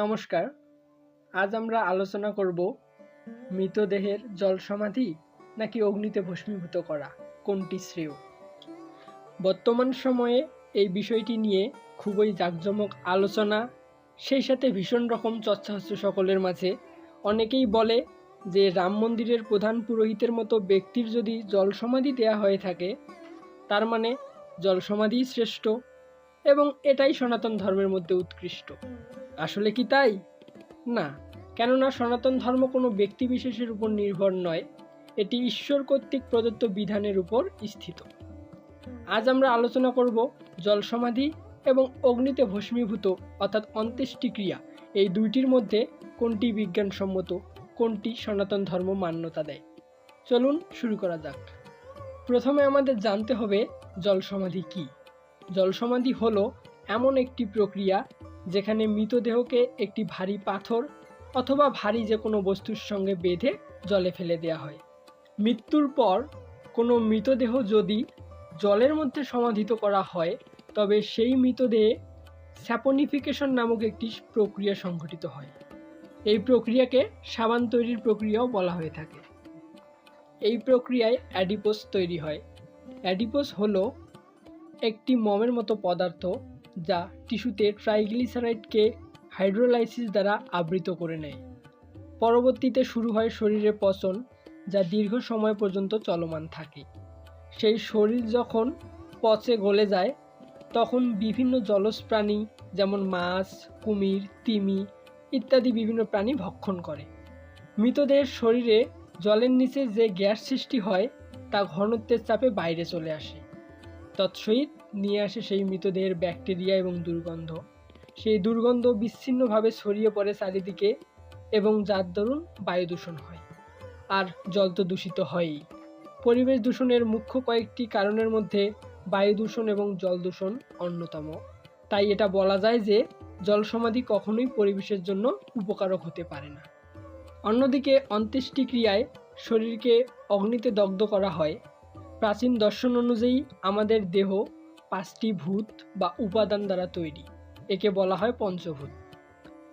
নমস্কার। আজ আমরা আলোচনা করব মৃতদেহের জল সমাধি নাকি অগ্নিতে ভস্মীভূত করা, কোনটি শ্রেয়? বর্তমান সময়ে এই বিষয়টি নিয়ে খুবই জাঁকজমক আলোচনা, সেই সাথে ভীষণ রকম চর্চা হচ্ছে সকলের মাঝে। অনেকেই বলে যে রাম মন্দিরের প্রধান পুরোহিতের মতো ব্যক্তির যদি জল সমাধি দেওয়া হয়ে থাকে, তার মানে জল সমাধিই শ্রেষ্ঠ। এবং এটাই সনাতন ধর্মের মধ্যে উৎকৃষ্ট। আসলে কি তাই? না, কেননা সনাতন ধর্ম কোনো ব্যক্তি বিশেষের উপর নির্ভর নয়, এটি ঈশ্বর কর্তৃক প্রদত্ত বিধানের উপর স্থিত। আজ আমরা আলোচনা করব জল সমাধি এবং অগ্নিতে ভস্মীভূত অর্থাৎ অন্ত্যেষ্টিক্রিয়া এই দুইটির মধ্যে কোনটি বিজ্ঞানসম্মত, কোনটি সনাতন ধর্ম মান্যতা দেয়। চলুন শুরু করা যাক। প্রথমে আমাদের জানতে হবে জল সমাধি কী। জল সমাধি হলো এমন একটি প্রক্রিয়া যেখানে মৃতদেহকে একটি ভারী পাথর অথবা ভারী যে কোনো বস্তুর সঙ্গে বেঁধে জলে ফেলে দেওয়া হয়। মৃত্যুর পর কোনো মৃতদেহ যদি জলের মধ্যে সমাধিত করা হয়, তবে সেই মৃতদেহে স্যাপনিফিকেশন নামক একটি প্রক্রিয়া সংঘটিত হয়। এই প্রক্রিয়াকে সাবান তৈরির প্রক্রিয়াও বলা হয়ে থাকে। এই প্রক্রিয়ায় অ্যাডিপোস তৈরি হয়। অ্যাডিপোস হলো একটি মমের মতো পদার্থ যা টিস্যুতে ট্রাইগ্লিসারাইডকে হাইড্রোলাইসিস দ্বারা আবৃত করে নেয়। পরবর্তীতে শুরু হয় শরীরে পচন, যা দীর্ঘ সময় পর্যন্ত চলমান থাকে। সেই শরীর যখন পচে গলে যায়, তখন বিভিন্ন জলজ প্রাণী যেমন মাছ, কুমির, তিমি ইত্যাদি বিভিন্ন প্রাণী ভক্ষণ করে। মৃতদেহের শরীরে জলের নিচে যে গ্যাস সৃষ্টি হয়, তা ঘনত্বের চাপে বাইরে চলে আসে। তৎসহিত নিয়ে আসে সেই মৃতদেহের ব্যাকটেরিয়া এবং দুর্গন্ধ। সেই দুর্গন্ধ বিচ্ছিন্নভাবে ছড়িয়ে পড়ে চারিদিকে এবং যার দরুন বায়ু দূষণ হয় আর জল তো দূষিত হয়ই। পরিবেশ দূষণের মুখ্য কয়েকটি কারণের মধ্যে বায়ু দূষণ এবং জল দূষণ অন্যতম। তাই এটা বলা যায় যে জল সমাধি কখনোই পরিবেশের জন্য উপকারক হতে পারে না। অন্যদিকে অন্ত্যেষ্টিক্রিয়ায় শরীরকে অগ্নিতে দগ্ধ করা হয় প্রাচীন দর্শন অনুযায়ী আমাদের দেহ পাঁচটি ভূত বা উপাদান দ্বারা তৈরি, একে বলা হয় পঞ্চভূত।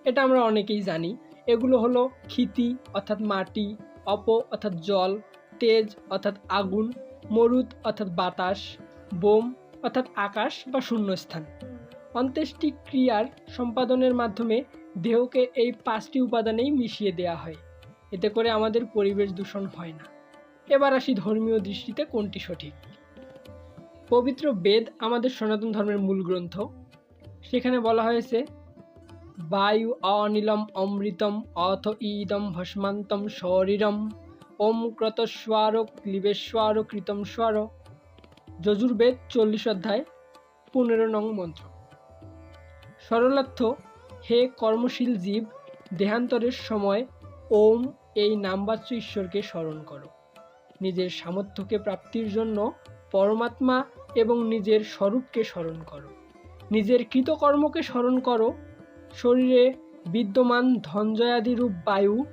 এটা আমরা অনেকেই জানি। এগুলো হলো ক্ষিতি, অর্থাৎ মাটি, অপ, অর্থাৎ জল, তেজ, অর্থাৎ আগুন, মরুদ, অর্থাৎ বাতাস, বোম, অর্থাৎ আকাশ বা শূন্যস্থান। অন্ত্যেষ্টি ক্রিয়ার সম্পাদনের মাধ্যমে দেহকে এই পাঁচটি উপাদানেই মিশিয়ে দেওয়া হয়। এতে করে আমাদের পরিবেশ দূষণ হয় না। এবার আসি ধর্মীয় দৃষ্টিতে কোনটি সঠিক? পবিত্র বেদ আমাদের সনাতন ধর্মের মূল গ্রন্থ। সেখানে বলা হয়েছে, বায়ু অনিলম অমৃতম অথ ইদম ভস্মান্তম শরীরম, ওম ক্রতস্বর ক্লিবেশ্বর কৃতম স্বর। যজুর্বেদ চল্লিশ অধ্যায়, পনেরো নং মন্ত্র। সরলার্থ, হে কর্মশীল জীব, দেহান্তরের সময় ওম এই নামবাচ্য ঈশ্বরকে স্মরণ করো। নিজের সামর্থ্যকে প্রাপ্তির জন্য পরমাত্মা এবং নিজের স্বরূপকে স্মরণ করো। নিজের কৃতকর্মকে স্মরণ করো। শরীরে বিদ্যমান ধনজয়াদি রূপ বায়ু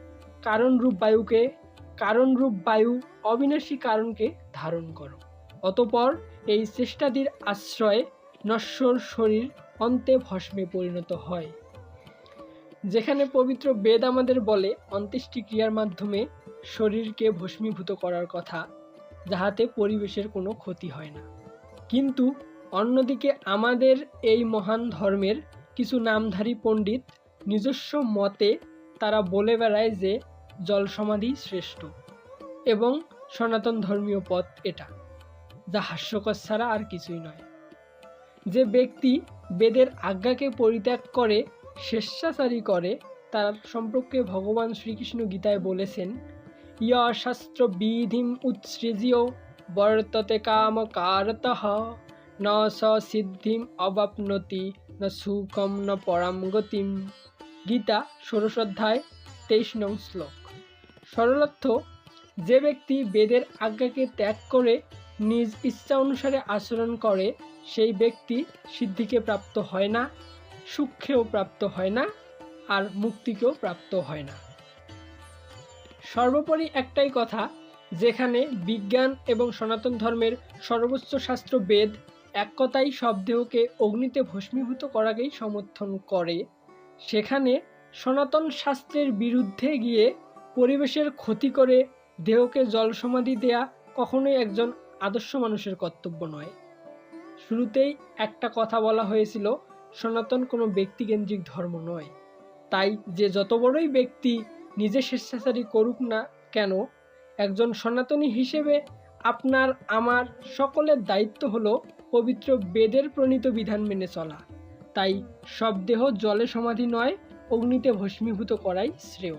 কারণ রূপ বায়ুকে কারণ রূপ বায়ু অবিনাশী কারণকে ধারণ করো। অতপর এই চেষ্টাদির আশ্রয়ে নশ্বর শরীর অন্তে ভস্মে পরিণত হয়। যেখানে পবিত্র বেদ আমাদের বলে অন্ত্যেষ্টিক্রিয়ার মাধ্যমে শরীরকে ভস্মীভূত করার কথা, যাহাতে পরিবেশের কোনো ক্ষতি হয় না। কিন্তু অন্যদিকে আমাদের এই মহান ধর্মের কিছু নামধারী পণ্ডিত নিজস্ব মতে তারা বলে বেড়ায় যে জল সমাধি শ্রেষ্ঠ এবং সনাতন ধর্মীয় পথ এটা, যা হাস্যকর ছাড়া আর কিছুই নয়। যে ব্যক্তি বেদের আজ্ঞাকে পরিত্যাগ করে স্বেচ্ছাচারী করে, তার সম্পর্কে ভগবান শ্রীকৃষ্ণ গীতায় বলেছেন, ইয় শাস্ত্র বিধিম উৎসৃজ্য, বর্ততে কাম কারত ন সিদ্ধিম অবাপনতি, ন সুখম ন পরাম গতিম গীতা ষোড়শ অধ্যায়, তেইশ নং শ্লোক। সরলার্থ, যে ব্যক্তি বেদের আজ্ঞাকে ত্যাগ করে নিজ ইচ্ছা অনুসারে আচরণ করে, সেই ব্যক্তি সিদ্ধিকে প্রাপ্ত হয় না। সুখেও প্রাপ্ত হয় না আর মুক্তিকেও প্রাপ্ত হয় না। সর্বোপরি একটাই কথা, যেখানে বিজ্ঞান এবং সনাতন ধর্মের সর্বোচ্চ শাস্ত্র বেদ এক কথাই সব দেহকে অগ্নিতে ভস্মীভূত করাকেই সমর্থন করে, সেখানে সনাতন শাস্ত্রের বিরুদ্ধে গিয়ে পরিবেশের ক্ষতি করে দেহকে জল সমাধি দেয়া কখনোই একজন আদর্শ মানুষের কর্তব্য নয়। শুরুতেই একটা কথা বলা হয়েছিল সনাতন কোনো ব্যক্তিকেন্দ্রিক ধর্ম নয়। তাই যে যত বড়ই ব্যক্তি নিজে স্বেচ্ছাচারী করুক না কেন, একজন সনাতনী হিসেবে আপনার, আমার সকলের দায়িত্ব হলো পবিত্র বেদের প্রণীত বিধান মেনে চলা। তাই সব দেহ জলে সমাধি নয়, অগ্নিতে ভস্মীভূত করাই শ্রেয়।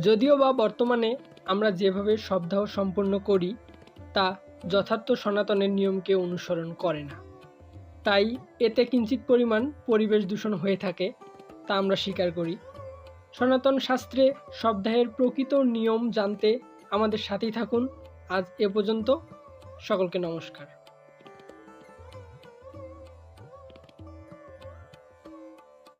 যদিও বা বর্তমানে আমরা যেভাবে সবদাহ সম্পন্ন করি, তা যথার্থ সনাতনের নিয়মকে অনুসরণ করে না। তাই এতে কিঞ্চিত পরিমাণ পরিবেশ দূষণ হয়ে থাকে, তা আমরা স্বীকার করি। সনাতন শাস্ত্রে সপ্তাহের প্রকৃত নিয়ম জানতে আমাদের সাথেই থাকুন। আজ এ পর্যন্ত সকলকে নমস্কার।